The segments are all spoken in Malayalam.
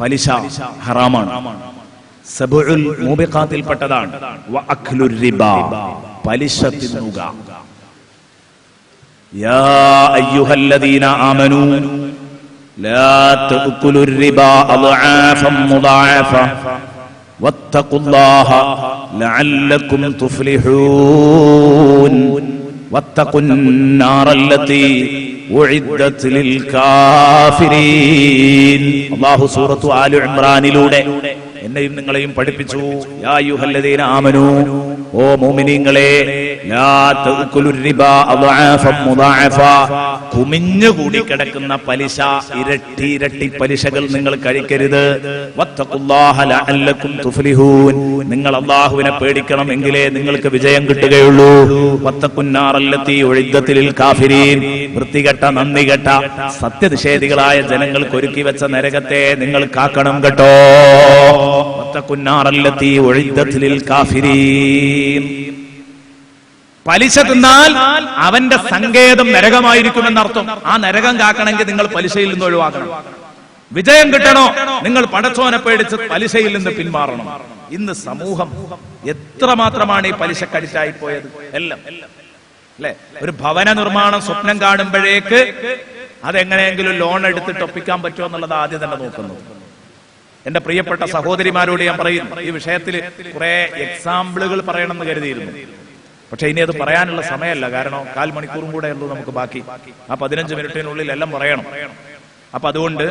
പലിശ ഹറാമാണ് സബുൽ മൂബിഖാത്തിൽപ്പെട്ടതാണ് വ അഖ്ലുർ റിബ പലിശ തിന്നുക യാ അയ്യുഹല്ലദീന ആമനൂ لا تأكلوا الربا أضعافا مضاعفة واتقوا الله لعلكم تفلحون സൂറത്തു ആലു ഇമ്രാനിലൂടെ എന്നെയും നിങ്ങളെയും പഠിപ്പിച്ചു. യാ ആമനു. ഓ മോമിനിങ്ങളെ കുമിഞ്ഞുകൂടി കിടക്കുന്ന പലിശ ഇരട്ടി ഇരട്ടി പലിശകൾ നിങ്ങൾ കഴിക്കരുത്. നിങ്ങൾ അള്ളാഹുവിനെ പേടിക്കണം എങ്കിലേ നിങ്ങൾക്ക് വിജയം കിട്ടുകയുള്ളൂ. വത്തക്കുന്നാറല്ലത്തി ഉഇദ്ദത്തിൽ കാഫിരീൻ. വൃത്തികെട്ട നന്ദികെട്ട സത്യനിഷേധികളായ ജനങ്ങൾക്ക് ഒരുക്കി വെച്ച നരകത്തെ നിങ്ങൾ കാക്കണം കേട്ടോ. പലിശ തിന്നാൽ അവന്റെ സങ്കേതം നരകമായിരിക്കുമെന്നർത്ഥം. ആ നരകം കാക്കണമെങ്കിൽ നിങ്ങൾ പലിശയിൽ നിന്ന് ഒഴിവാക്കണം. വിജയം കിട്ടണോ? നിങ്ങൾ പടച്ചോനെ പേടിച്ച് പലിശയിൽ നിന്ന് പിന്മാറണം. ഇന്ന് സമൂഹം എത്രമാത്രമാണ് ഈ പലിശ കടിച്ചായി പോയത് എല്ലാം. അല്ലെ? ഒരു ഭവന നിർമ്മാണം സ്വപ്നം കാണുമ്പോഴേക്ക് അതെങ്ങനെയെങ്കിലും ലോൺ എടുത്ത് ഒപ്പിക്കാൻ പറ്റുമോ എന്നുള്ളത് ആദ്യം തന്നെ നോക്കുന്നത് എന്റെ പ്രിയപ്പെട്ട സഹോദരിമാരോട് ഞാൻ പറയുന്നു. ഈ വിഷയത്തിൽ കുറെ എക്സാമ്പിളുകൾ പറയണമെന്ന് കരുതിയിരുന്നു. പക്ഷെ ഇനി അത് പറയാനുള്ള സമയമല്ല. കാരണം കാൽ മണിക്കൂറും കൂടെ ഉള്ളൂ നമുക്ക് ബാക്കി. ആ പതിനഞ്ച് മിനിറ്റിനുള്ളിൽ എല്ലാം പറയണം. അപ്പൊ അതുകൊണ്ട്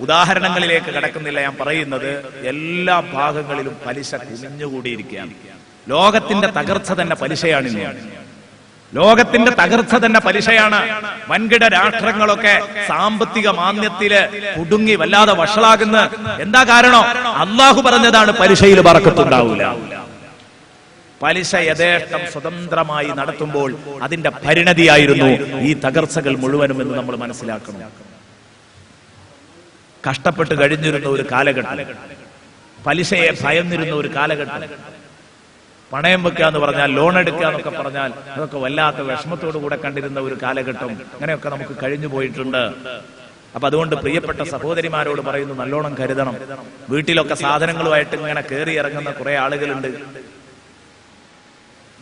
ഉദാഹരണങ്ങളിലേക്ക് കടക്കുന്നില്ല ഞാൻ പറയുന്നത്. എല്ലാ ഭാഗങ്ങളിലും പലിശ കുമിഞ്ഞുകൂടിയിരിക്കുകയാണ്. ലോകത്തിന്റെ തകർച്ച തന്നെ പലിശയാണ് ഇന്ന് ലോകത്തിന്റെ തകർച്ച തന്നെ പലിശയാണ്. വൻകിട രാഷ്ട്രങ്ങളൊക്കെ സാമ്പത്തിക മാന്യത്തിൽ കുടുങ്ങി വല്ലാതെ വഷളാകുന്ന എന്താ കാരണം? അള്ളാഹു പറഞ്ഞതാണ് പലിശയിൽ പറക്കത്തുണ്ടാവില്ല പലിശ യഥേഷ്ടം സ്വതന്ത്രമായി നടത്തുമ്പോൾ അതിന്റെ പരിണതിയായിരുന്നു ഈ തകർച്ചകൾ മുഴുവനും എന്ന് നമ്മൾ മനസ്സിലാക്കണം. കഷ്ടപ്പെട്ട് കഴിഞ്ഞിരുന്ന ഒരു കാലഘട്ടം. പലിശയെ ഭയന്നിരുന്ന ഒരു കാലഘട്ടം. പണയം വെക്കുക എന്ന് പറഞ്ഞാൽ ലോൺ എടുക്കുക എന്നൊക്കെ പറഞ്ഞാൽ അതൊക്കെ വല്ലാത്ത വിഷമത്തോടു കൂടെ കണ്ടിരുന്ന ഒരു കാലഘട്ടം. അങ്ങനെയൊക്കെ നമുക്ക് കഴിഞ്ഞു പോയിട്ടുണ്ട്. അപ്പൊ അതുകൊണ്ട് പ്രിയപ്പെട്ട സഹോദരിമാരോട് പറയുന്നു നല്ലോണം കരുതണം. വീട്ടിലൊക്കെ സാധനങ്ങളുമായിട്ട് ഇങ്ങനെ കയറി ഇറങ്ങുന്ന കുറെ ആളുകളുണ്ട്.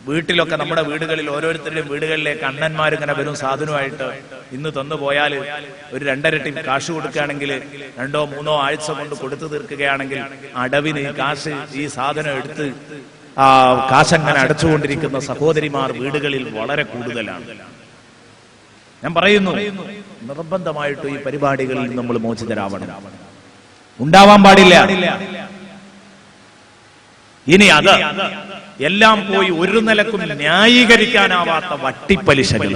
വീട്ടിലൊക്കെ നമ്മുടെ വീടുകളിൽ ഓരോരുത്തരുടെയും വീടുകളിലേക്ക് അണ്ണന്മാർ ഇങ്ങനെ വരും സാധനമായിട്ട് ഇന്ന് തന്നു പോയാൽ ഒരു രണ്ടരട്ടി കാശ് കൊടുക്കുകയാണെങ്കിൽ രണ്ടോ മൂന്നോ ആഴ്ച കൊണ്ട് കൊടുത്തു തീർക്കുകയാണെങ്കിൽ അടവിന് ഈ കാശ് ഈ സാധനം എടുത്ത് ആ കാശങ്ങനെ അടച്ചുകൊണ്ടിരിക്കുന്ന സഹോദരിമാർ വീടുകളിൽ വളരെ കൂടുതലാണ്. ഞാൻ പറയുന്നു നിർബന്ധമായിട്ട് ഈ പരിപാടികളിൽ നമ്മൾ മോചിതരാവണം. ഉണ്ടാവാൻ പാടില്ല. ഇനി അത് എല്ലാം പോയി ഒരു നിലക്കും ന്യായീകരിക്കാനാവാത്ത വട്ടിപ്പലിശകൾ.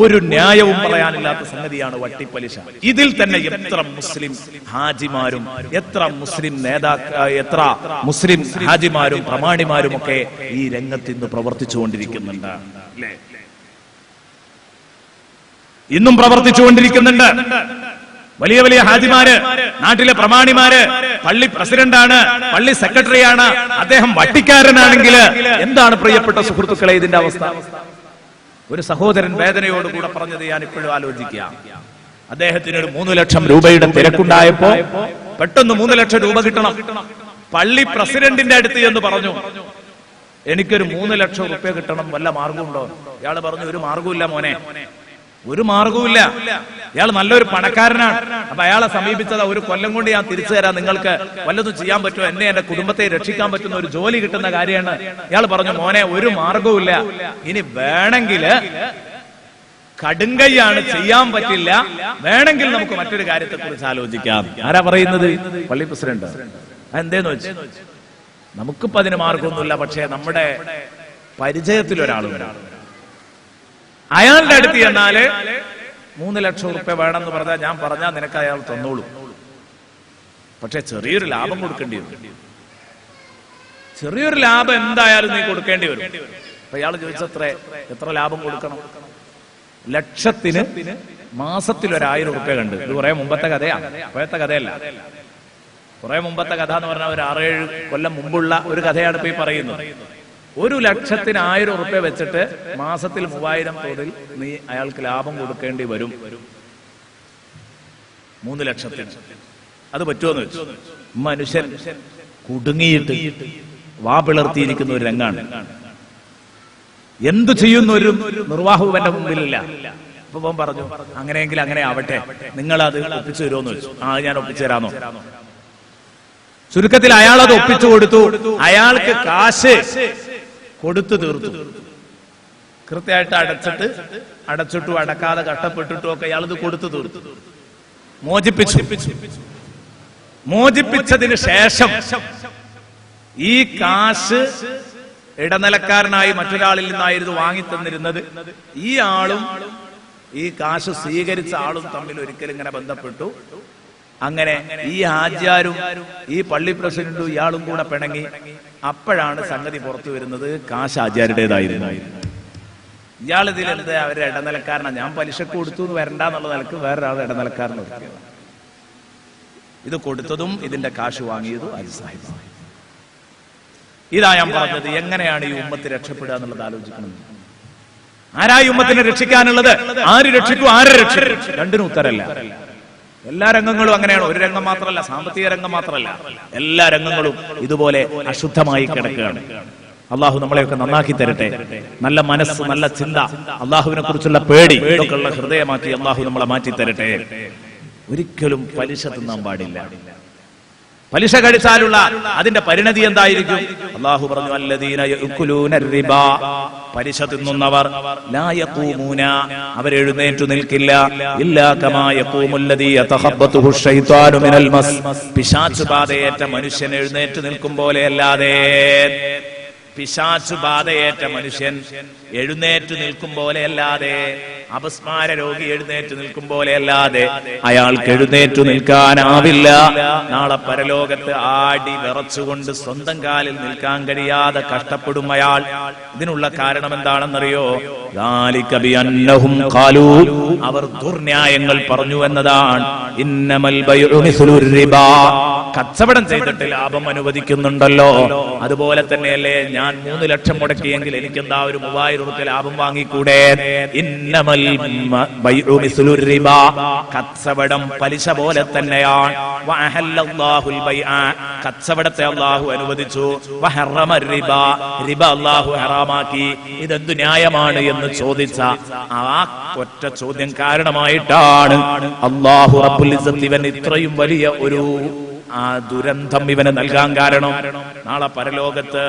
ഒരു ന്യായവും പറയാനില്ലാത്ത സംഗതിയാണ് വട്ടിപ്പലിശ. ഇതിൽ തന്നെ എത്ര മുസ്ലിം ഹാജിമാരും എത്ര മുസ്ലിം നേതാക്ക എത്ര മുസ്ലിം ഹാജിമാരും പ്രമാണിമാരും ഒക്കെ ഈ രംഗത്ത് ഇന്ന് പ്രവർത്തിച്ചുകൊണ്ടിരിക്കുന്നുണ്ട്? ഇന്നും പ്രവർത്തിച്ചുകൊണ്ടിരിക്കുന്നുണ്ട്. വലിയ വലിയ ഹാജിമാര് നാട്ടിലെ പ്രമാണിമാര് പള്ളി പ്രസിഡന്റാണ് പള്ളി സെക്രട്ടറിയാണ് അദ്ദേഹം വട്ടിക്കാരനാണെങ്കിൽ എന്താണ് പ്രിയപ്പെട്ട സുഹൃത്തുക്കളെ ഇതിന്റെ അവസ്ഥ? ഒരു സഹോദരൻ വേദനയോടുകൂടെ പറഞ്ഞത് ഞാൻ ഇപ്പോഴും ആലോചിക്കുക അദ്ദേഹത്തിന് ഒരു മൂന്ന് ലക്ഷം രൂപയുടെ തിരക്കുണ്ടായപ്പോ പെട്ടെന്ന് മൂന്ന് ലക്ഷം രൂപ കിട്ടണം. പള്ളി പ്രസിഡന്റിന്റെ അടുത്ത് എന്ന് പറഞ്ഞു. എനിക്കൊരു മൂന്ന് ലക്ഷം റുപ്യ കിട്ടണം. വല്ല മാർഗമുണ്ടോ? ഇയാൾ പറഞ്ഞു ഒരു മാർഗമില്ല മോനെ. ഒരു മാർഗവുമില്ല. ഇയാൾ നല്ലൊരു പണക്കാരനാണ്. അപ്പൊ അയാളെ സമീപിച്ചത് ഒരു കൊല്ലം കൊണ്ട് ഞാൻ തിരിച്ചു തരാം. നിങ്ങൾക്ക് വല്ലതും ചെയ്യാൻ പറ്റുമോ? എന്നെ എന്റെ കുടുംബത്തെ രക്ഷിക്കാൻ പറ്റുന്ന ഒരു ജോലി കിട്ടുന്ന കാര്യമാണ്. ഇയാൾ പറഞ്ഞു മോനെ ഒരു മാർഗവും ഇനി വേണമെങ്കിൽ കടുങ്കൈയാണ് ചെയ്യാൻ പറ്റില്ല. വേണമെങ്കിൽ നമുക്ക് മറ്റൊരു കാര്യത്തെ കുറിച്ച് ആലോചിക്കാം. ആരാ പറയുന്നത്? പള്ളി പ്രസിഡന്റ്. എന്തേന്ന് വെച്ച്? നമുക്കിപ്പോ അതിന് മാർഗമൊന്നുമില്ല പക്ഷേ നമ്മുടെ പരിചയത്തിൽ ഒരാളുണ്ട് അയാളുടെ അടുത്ത് ചെന്നാൽ മൂന്ന് ലക്ഷം ഉറുപ്പ്യ വേണമെന്ന് പറഞ്ഞാൽ ഞാൻ പറഞ്ഞാൽ നിനക്ക് അയാൾ തന്നോളൂ. പക്ഷെ ചെറിയൊരു ലാഭം കൊടുക്കേണ്ടി വരും. ചെറിയൊരു ലാഭം എന്തായാലും നീ കൊടുക്കേണ്ടി വരും. അപ്പൊ ഇയാൾ ചോദിച്ചത്രേ എത്ര? ലാഭം കൊടുക്കണം? ലക്ഷത്തിന് മാസത്തിൽ ഒരായിരം ഉറുപ്പ്യ കണ്ട്. ഇത് കുറെ മുമ്പത്തെ കഥയാ. ഇപ്പോഴത്തെ കഥയല്ല. കുറെ മുമ്പത്തെ കഥ എന്ന് പറഞ്ഞാൽ ഒരു ആറേഴ് കൊല്ലം മുമ്പുള്ള ഒരു കഥയാണ് ഇപ്പൊ ഈ പറയുന്നത്. ഒരു ലക്ഷത്തിന് ആയിരം ഉറുപ്പ്യ വെച്ചിട്ട് മാസത്തിൽ മൂവായിരം തോതിൽ നീ അയാൾക്ക് ലാഭം കൊടുക്കേണ്ടി വരും. മൂന്ന് ലക്ഷത്തിന് അത് പറ്റുമെന്ന് വെച്ചു മനുഷ്യൻ കുടുങ്ങിയിട്ട് വാ പിളർത്തിയിരിക്കുന്ന ഒരു രംഗാണ്. എന്തു ചെയ്യുന്ന ഒരു നിർവാഹവും എന്റെ മുമ്പിലില്ല. അപ്പൊ പറഞ്ഞു അങ്ങനെയെങ്കിൽ അങ്ങനെ ആവട്ടെ. നിങ്ങൾ അത് ഒപ്പിച്ചു തരുമോന്ന് വെച്ചു ആ ഞാൻ ഒപ്പിച്ചു തരാന്നോ ചുരുക്കത്തിൽ അയാൾ അത് ഒപ്പിച്ചു കൊടുത്തു. അയാൾക്ക് കാശ് കൊടുത്തു തീർത്തു. കൃത്യമായിട്ട് അടച്ചിട്ട് അടച്ചിട്ടു അടക്കാതെ കഷ്ടപ്പെട്ടിട്ടും ഒക്കെ ഇത് കൊടുത്തു തീർത്തു. മോചിപ്പിച്ചു. മോചിപ്പിച്ചതിന് ശേഷം ഈ കാശ് ഇടനിലക്കാരനായി മറ്റൊരാളിൽ നിന്നായിരുന്നു വാങ്ങി തന്നിരുന്നത് ഈ ആളും ഈ കാശ് സ്വീകരിച്ച ആളും തമ്മിൽ ഒരിക്കലും ഇങ്ങനെ ബന്ധപ്പെട്ടു. അങ്ങനെ ഈ ഹാജിയാരും ഈ പള്ളി പ്രസിഡന്റും ഇയാളും കൂടെ പിണങ്ങി അപ്പോഴാണ് സംഗതി പുറത്തു വരുന്നത് കാശ് ആചാര്യടേതായിരുന്നു ഇയാൾ ഇതിൽ എന്താ അവരുടെ ഇടനിലക്കാരനാണ്. ഞാൻ പലിശ കൊടുത്തു എന്ന് വരണ്ടെന്നുള്ള നിലയ്ക്ക് വേറൊരാൾ ഇടനിലക്കാരൻ നിർത്തിയത് ഇത് കൊടുത്തതും ഇതിന്റെ കാശ് വാങ്ങിയതും അജി ഇതാ ഞാൻ പറഞ്ഞത് എങ്ങനെയാണ് ഈ ഉമ്മത്ത് രക്ഷപ്പെടുക എന്നുള്ളത് ആലോചിക്കണം. ആരാ ഈ ഉമ്മത്തിനെ രക്ഷിക്കാനുള്ളത്? ആര് രക്ഷിക്കും? ആരെ രക്ഷിക്കും? രണ്ടിനും ഉത്തരല്ല. എല്ലാ രംഗങ്ങളും അങ്ങനെയാണ്. ഒരു രംഗം മാത്രമല്ല സാമ്പത്തിക രംഗം മാത്രമല്ല. എല്ലാ രംഗങ്ങളും ഇതുപോലെ അശുദ്ധമായി കിടക്കുകയാണ്. അള്ളാഹു നമ്മളെയൊക്കെ നന്നാക്കി തരട്ടെ. നല്ല മനസ്സ് നല്ല ചിന്ത അള്ളാഹുവിനെ കുറിച്ചുള്ള പേടി ഇതൊക്കെയുള്ള ഹൃദയമാക്കി അള്ളാഹു നമ്മളെ മാറ്റി തരട്ടെ. ഒരിക്കലും പലിശ തിന്നാൻ പാടില്ല. പലിശ കഴിച്ചാലുള്ള അതിന്റെ പരിണതി എന്തായിരിക്കും? അള്ളാഹു പറഞ്ഞു അല്ലദീന പലിശ തിന്നുന്നവർ ലാ യഖൂമൂന അവരെഴുന്നേറ്റു നിൽക്കില്ല. ഇല്ലാ യഖൂമുല്ലദീ യതഖബ്ബതുഹു ശൈത്വാനു മിനൽ മസ് പിശാച് ബാധയേറ്റ മനുഷ്യൻ എഴുന്നേറ്റ് നിൽക്കും പോലെ അല്ലാതെ പിശാചു ബാധയേറ്റ മനുഷ്യൻ എഴുന്നേറ്റ് നിൽക്കും പോലെയല്ലാതെ അപസ്മാര രോഗി എഴുന്നേറ്റ് നിൽക്കും പോലെയല്ലാതെ അയാൾക്ക് എഴുന്നേറ്റു നിൽക്കാനാവില്ല. നാളെ പരലോകത്ത് ആടി വിറച്ചുകൊണ്ട് സ്വന്തം കാലിൽ നിൽക്കാൻ കഴിയാതെ കഷ്ടപ്പെടും അയാൾ. ഇതിനുള്ള കാരണം എന്താണെന്നറിയോ അവർ ദുർന്യായങ്ങൾ പറഞ്ഞു എന്നതാണ്. ഇന്നമൽ കച്ചവടം ചെയ്തിട്ട് ലാഭം അനുവദിക്കുന്നുണ്ടല്ലോ. അതുപോലെ തന്നെയല്ലേ ഞാൻ മൂന്ന് ലക്ഷം മുടക്കിയെങ്കിൽ എനിക്ക് എന്താ ഒരു മൂവായിരം റുപ്യ ലാഭം വാങ്ങിക്കൂടെ? കച്ചവടം പലിശ പോലെ തന്നെയാണ്. കച്ചവടത്തെ അള്ളാഹു അനുവദിച്ചു. റിബ. അള്ളാഹു ഹറാമാക്കി. ഇതെന്തു ന്യായമാണ് എന്ന് ചോദിച്ച ആ ഒറ്റ ചോദ്യം കാരണമായിട്ടാണ് അള്ളാഹു ഇവൻ ഇത്രയും വലിയ ഒരു ആ ദുരന്തം ഇവന് നൽകാൻ കാരണം നാളെ പരലോകത്ത്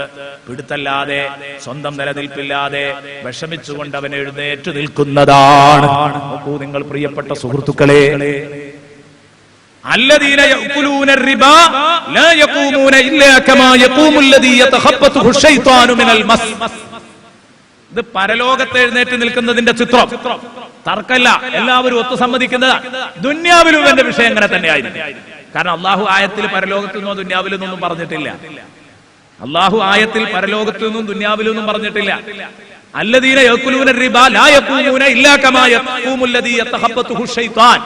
പിടുത്തല്ലാതെ സ്വന്തം നിലനിൽപ്പില്ലാതെ വിഷമിച്ചുകൊണ്ട് അവൻ എഴുന്നേറ്റ് നിൽക്കുന്നതാണ് നോക്കൂ നിങ്ങൾ പ്രിയപ്പെട്ട സുഹൃത്തുക്കളെ الذين يأكلون الربا لا يقومون إلا كما يقوم الذي يتخبطه الشيطان من المس ഇത് പരലോകത്ത് എഴുന്നേറ്റ് നിൽക്കുന്നതിന്റെ ചിത്രം തർക്കല്ല എല്ലാവരും ഒത്തു സമ്മതിക്കുന്നത് ദുന്യാവിലും ഇവന്റെ വിഷയം അങ്ങനെ തന്നെയായിരുന്നു കാരണം അള്ളാഹു ആയത്തിൽ പരലോകത്തു നിന്നോ ദുന്യാവിൽ നിന്നൊന്നും പറഞ്ഞിട്ടില്ല. അള്ളാഹു ആയത്തിൽ പരലോകത്തു നിന്നും ദുന്യാവിൽ നിന്നും പറഞ്ഞിട്ടില്ല. അല്ലദീന ശൈത്താൻ.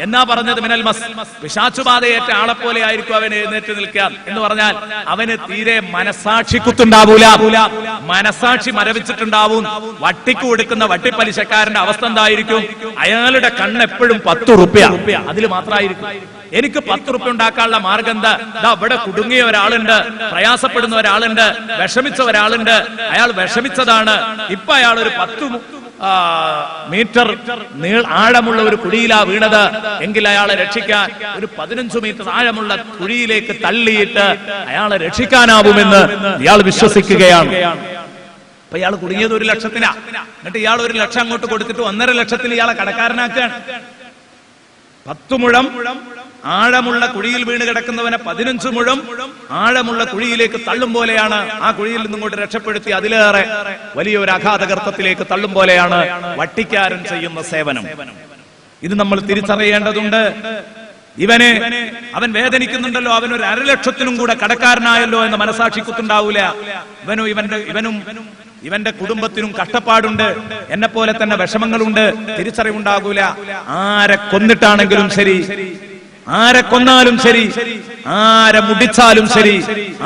എന്നാ പറഞ്ഞത് മിനൽ മസ്? പിശാചുബാധയേറ്റ ആളെ പോലെ ആയിരിക്കും അവൻ എഴുന്നേറ്റ് നിൽക്കാൻ എന്ന് പറഞ്ഞാൽ അവന് തീരെ മനസാക്ഷി കുത്തുണ്ടാവൂല. മനസാക്ഷി മരവിച്ചിട്ടുണ്ടാവും. വട്ടിക്ക് കൊടുക്കുന്ന വട്ടിപ്പലിശക്കാരന്റെ അവസ്ഥ എന്തായിരിക്കും? അയാളുടെ കണ്ണെപ്പോഴും പത്ത് റുപ്യ. അതിൽ മാത്രമായിരിക്കും. എനിക്ക് പത്ത് റുപ്യ ഉണ്ടാക്കാനുള്ള മാർഗം എന്താ ഇവിടെ കുടുങ്ങിയ ഒരാളുണ്ട് പ്രയാസപ്പെടുന്ന ഒരാളുണ്ട് വിഷമിച്ച ഒരാളുണ്ട്. അയാൾ വിഷമിച്ചതാണ്. ഇപ്പൊ അയാൾ ഒരു പത്ത് മീറ്റർ ആഴമുള്ള ഒരു കുഴിയിലാ വീണത്. എങ്കിൽ അയാളെ രക്ഷിക്കാൻ ഒരു പതിനഞ്ചു മീറ്റർ ആഴമുള്ള കുഴിയിലേക്ക് തള്ളിയിട്ട് അയാളെ രക്ഷിക്കാനാവുമെന്ന് ഇയാൾ വിശ്വസിക്കുകയാണ്. അപ്പൊ ഇയാൾ കുടുങ്ങിയത് ഒരു ലക്ഷത്തിനാ. എന്നിട്ട് ഇയാൾ ഒരു ലക്ഷം അങ്ങോട്ട് കൊടുത്തിട്ട് ഒന്നര ലക്ഷത്തിൽ ഇയാളെ കടക്കാരനാക്കുകയാണ്. പത്തു മുഴം ആഴമുള്ള കുഴിയിൽ വീണ് കിടക്കുന്നവനെ പതിനഞ്ച് മുഴം ആഴമുള്ള കുഴിയിലേക്ക് തള്ളും പോലെയാണ് ആ കുഴിയിൽ നിന്നും കൊണ്ട് രക്ഷപ്പെടുത്തി അതിലേറെ വലിയൊരു അഘാതകർത്തത്തിലേക്ക് തള്ളും പോലെയാണ് വട്ടിക്കാരൻ ചെയ്യുന്ന സേവനം. ഇത് നമ്മൾ തിരിച്ചറിയേണ്ടതുണ്ട്. ഇവന് അവൻ വേദനിക്കുന്നുണ്ടല്ലോ അവൻ ഒരു അരലക്ഷത്തിനും കൂടെ കടക്കാരനായല്ലോ എന്ന് മനസാക്ഷി കുത്തുണ്ടാവൂല ഇവനും ഇവന്റെ ഇവനും ഇവന്റെ കുടുംബത്തിനും കഷ്ടപ്പാടുണ്ട്. എന്നെ പോലെ തന്നെ വിഷമങ്ങളുണ്ട്. തിരിച്ചറിവുണ്ടാകൂല. ആരെ കൊന്നിട്ടാണെങ്കിലും ശരി. ആരെ കൊന്നാലും ശരി ആരെ മുടിച്ചാലും ശരി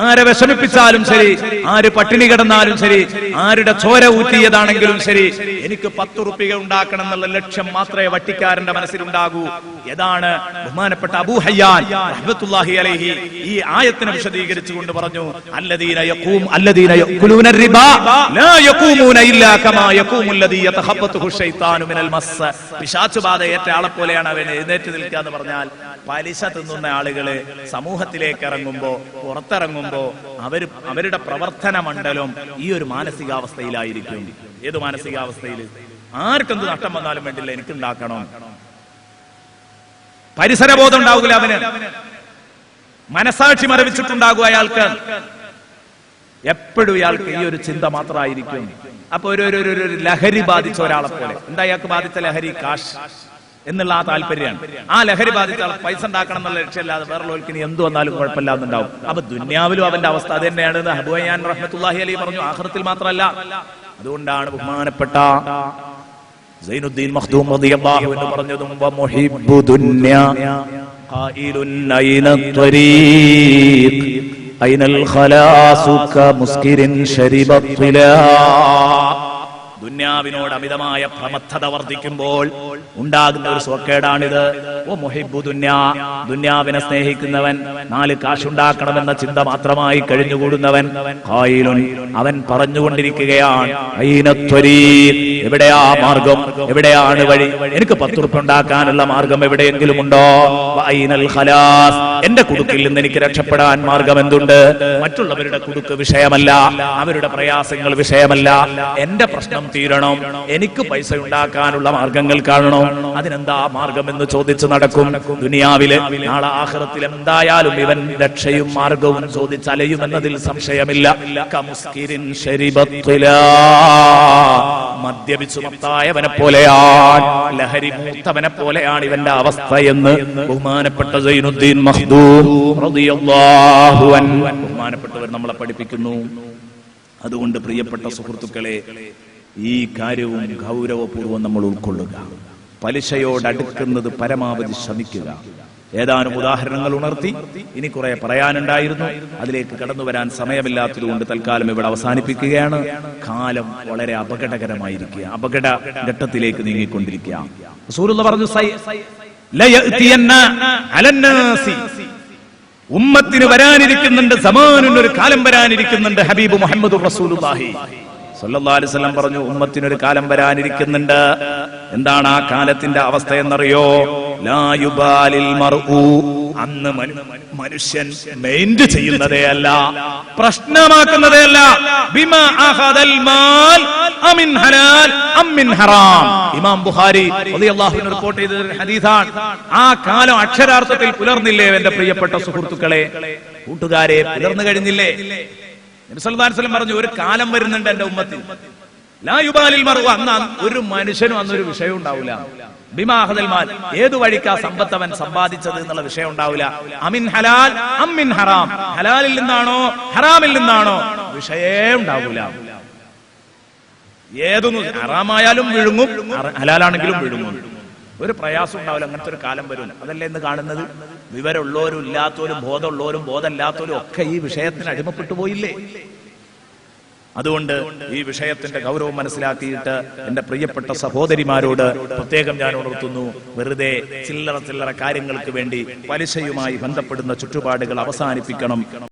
ആരെ വിഷമിപ്പിച്ചാലും ശരി ആര് പട്ടിണി കിടന്നാലും ശരി ആരുടെ ചോര ഊറ്റിയതാണെങ്കിലും ശരി. എനിക്ക് പത്ത് റുപ്യ ഉണ്ടാക്കണം എന്നുള്ള ലക്ഷ്യം മാത്രമേ വട്ടിക്കാരന്റെ മനസ്സിലുണ്ടാകൂ. ഏതാണ്? ബഹുമാനപ്പെട്ട അബൂ ഹയ്യാൻ റഹ്മത്തുള്ളാഹി അലൈഹി ഈ ആയത്തിനെ വിശദീകരിച്ചുകൊണ്ട് പറഞ്ഞു അല്ലദീന യഖൂം അല്ലദീന റിബ ലാ ഇല്ലാ കമാ യതഖബ്ബതുഹു ശൈത്താനു മിനൽ ഏറ്റ ആളെ പോലെയാണ് അവൻ എഴുന്നേറ്റ് നിൽക്കുക എന്ന് പറഞ്ഞാൽ പലിശ തിന്നുന്ന ആളുകൾ സമൂഹത്തിലേക്ക് ഇറങ്ങുമ്പോ പുറത്തിറങ്ങുമ്പോ അവർ അവരുടെ പ്രവർത്തന മണ്ഡലം ഈ ഒരു മാനസികാവസ്ഥയിലായിരിക്കും. ഏത് മാനസികാവസ്ഥയിൽ ആർക്കെന്ത് നഷ്ടം വന്നാലും വേണ്ടില്ല എനിക്ക് ഉണ്ടാക്കണം പരിസരബോധം ഉണ്ടാവില്ല അവന്. മനസാക്ഷി മറവിച്ചിട്ടുണ്ടാകും അയാൾക്ക്. എപ്പോഴും ഇയാൾക്ക് ഈ ഒരു ചിന്ത മാത്രമായിരിക്കും. അപ്പൊ ഒരു ഒരു- ലഹരി ബാധിച്ച ഒരാളെ പോലെ. എന്താ ഇയാൾക്ക് ബാധിച്ച ലഹരി? കാശ്. എന്നുള്ള ആ താല്പര്യമാണ്. ആ ലഹരി ബാധിച്ച പൈസ ഉണ്ടാക്കണം എന്നുള്ള ലക്ഷ്യമല്ലാതെ വേറെ ലോകൾക്ക് ഇനി എന്ത് വന്നാലും കുഴപ്പമില്ലാന്നുണ്ടാവും. അപ്പൊ ദുന്യാവിലും അവന്റെ അവസ്ഥ അത് തന്നെയാണ് ഹബുയാൻ റഹ്മത്തുല്ലാഹി അലി പറഞ്ഞു. ആഹ്റത്തിൽ മാത്രമല്ല. അതുകൊണ്ടാണ് ബഹുമാനപ്പെട്ട സൈനുദ്ദീൻ മഖ്ദൂം റളിയല്ലാഹു അൻഹു പറഞ്ഞതും വ മുഹിബ്ബു ദുന്യ ഖായിലുൻ ഐന ത്വരീഖ് ഐനൽ ഖലാസുക മുസ്കിരിൻ ശരിബത്തിലാ ദുന്യാവിനോട് അമിതമായ പ്രമത്തത വർദ്ധിക്കുമ്പോൾ ഉണ്ടാകുന്ന ഒരു സ്വക്കേടാണിത് ദുന്യാവിനെ സ്നേഹിക്കുന്നവൻ നാല് കാശുണ്ടാക്കണമെന്ന ചിന്ത മാത്രമായി കഴിഞ്ഞുകൂടുന്നവൻ അവൻ പറഞ്ഞുകൊണ്ടിരിക്കുകയാണ് "ഐനത്വരീ, എവിടെയാ മാർഗം? എവിടെയാണ് വഴി? എനിക്ക് പത്ത് റുപ്യ ഉണ്ടാക്കാനുള്ള മാർഗം എവിടെയെങ്കിലും ഉണ്ടോ ഖലാസ്? എന്റെ കുടുക്കിൽ നിന്ന് എനിക്ക് രക്ഷപ്പെടാൻ മാർഗം എന്തുണ്ട്? മറ്റുള്ളവരുടെ കുടുക്ക് വിഷയമല്ല അവരുടെ പ്രയാസങ്ങൾ വിഷയമല്ല. എന്റെ പ്രശ്നം തീരണം. എനിക്ക് പൈസ ഉണ്ടാക്കാനുള്ള മാർഗങ്ങൾ കാണണം. അതിനെന്താ മാർഗം എന്ന് ചോദിച്ചു നടക്കും. ദുനിയാവിലെ നാളെ ആഹ്റത്തിൽ എന്തായാലും ഇവൻ രക്ഷയും മാർഗവും ചോദിച്ചലയുമെന്നതിൽ സംശയമില്ല. മദ്യപിച്ചു മത്തായവനെ പോലെയാണ്. ലഹരി മൂത്തവനെ പോലെയാണ് ഇവന്റെ അവസ്ഥ എന്ന് ബഹുമാനപ്പെട്ട സൈനുദ്ദീൻ ബഹുമാനപ്പെട്ടവർ നമ്മളെ പഠിപ്പിക്കുന്നു. അതുകൊണ്ട് പ്രിയപ്പെട്ട സുഹൃത്തുക്കളെ ഈ കാര്യവും ഗൗരവപൂർവം നമ്മൾ ഉൾക്കൊള്ളുക. പലിശയോട് അടുക്കുന്നത് പരമാവധി ശ്രമിക്കുക. ഏതാനും ഉദാഹരണങ്ങൾ ഉണർത്തി ഇനി കുറെ പറയാനുണ്ടായിരുന്നു. അതിലേക്ക് കടന്നു വരാൻ സമയമില്ലാത്തതുകൊണ്ട് തൽക്കാലം ഇവിടെ അവസാനിപ്പിക്കുകയാണ്. കാലം വളരെ അപകടകരമായിരിക്കുക. അപകട ഘട്ടത്തിലേക്ക് നീങ്ങിക്കൊണ്ടിരിക്കുക. പറഞ്ഞു ഉമ്മത്തിന് വരാനിരിക്കുന്നുണ്ട് സമാനുന് ഒരു കാലം വരാനിരിക്കുന്നുണ്ട് ഹബീബ് മുഹമ്മദ് റസൂലുള്ളാഹി. വസല്ലം പറഞ്ഞു ഉമ്മത്തിനൊരു കാലം വരാനിരിക്കുന്നുണ്ട്. എന്താണ് ആ കാലത്തിന്റെ അവസ്ഥ എന്നറിയോ അന്ന് മനുഷ്യൻ മെയിൻഡ് ചെയ്യുന്നതേ അല്ല പ്രശ്നമാക്കുന്നതേ അല്ല ഇമാം അൻഹു റിപ്പോർട്ട് ചെയ്ത ഹദീസാണ്. ആ കാലം അക്ഷരാർത്ഥത്തിൽ പുലർന്നില്ലേ എന്റെ പ്രിയപ്പെട്ട സുഹൃത്തുക്കളെ? കൂട്ടുകാരെ പുലർന്നു കഴിഞ്ഞില്ലേ? നബി സല്ലല്ലാഹു അലൈഹി വസല്ലം പറഞ്ഞു ഒരു കാലം വരുന്നുണ്ട് എന്റെ ഉമ്മത്തിൽ ലായുബാലിൽ യുബാലിൽ മറു അന്ന് ഒരു മനുഷ്യനും അന്നൊരു വിഷയം ഉണ്ടാവില്ല ബിമാഹദൽ മാൽ ഏതു വഴിക്കാ സമ്പത്തവൻ സമ്പാദിച്ചത് എന്നുള്ള വിഷയം ഉണ്ടാവില്ല അമിൻ ഹലാൽ അമിൻ ഹറാം. ഹലാലിൽ നിന്നാണോ ഹറാമിൽ നിന്നാണോ? വിഷയേ ഉണ്ടാവില്ല ഏതൊന്നും ഹറാമായാലും വിഴുങ്ങും ഹലാലാണെങ്കിലും വിഴുങ്ങും. ഒരു പ്രയാസം ഉണ്ടാവില്ല അങ്ങനത്തെ ഒരു കാലം വരും അതല്ലേ ഇന്ന് കാണുന്നത്? വിവരമുള്ളവരും ഇല്ലാത്തവരും ബോധമുള്ളവരും ബോധമില്ലാത്തവരും ഒക്കെ ഈ വിഷയത്തിന് അടിമപ്പെട്ടു പോയില്ലേ? അതുകൊണ്ട് ഈ വിഷയത്തിന്റെ ഗൗരവം മനസ്സിലാക്കിയിട്ട് എന്റെ പ്രിയപ്പെട്ട സഹോദരിമാരോട് പ്രത്യേകം ഞാൻ ഉണർത്തുന്നു വെറുതെ ചില്ലറ ചില്ലറ കാര്യങ്ങൾക്ക് വേണ്ടി പലിശയുമായി ബന്ധപ്പെടുന്ന ചുറ്റുപാടുകൾ അവസാനിപ്പിക്കണം.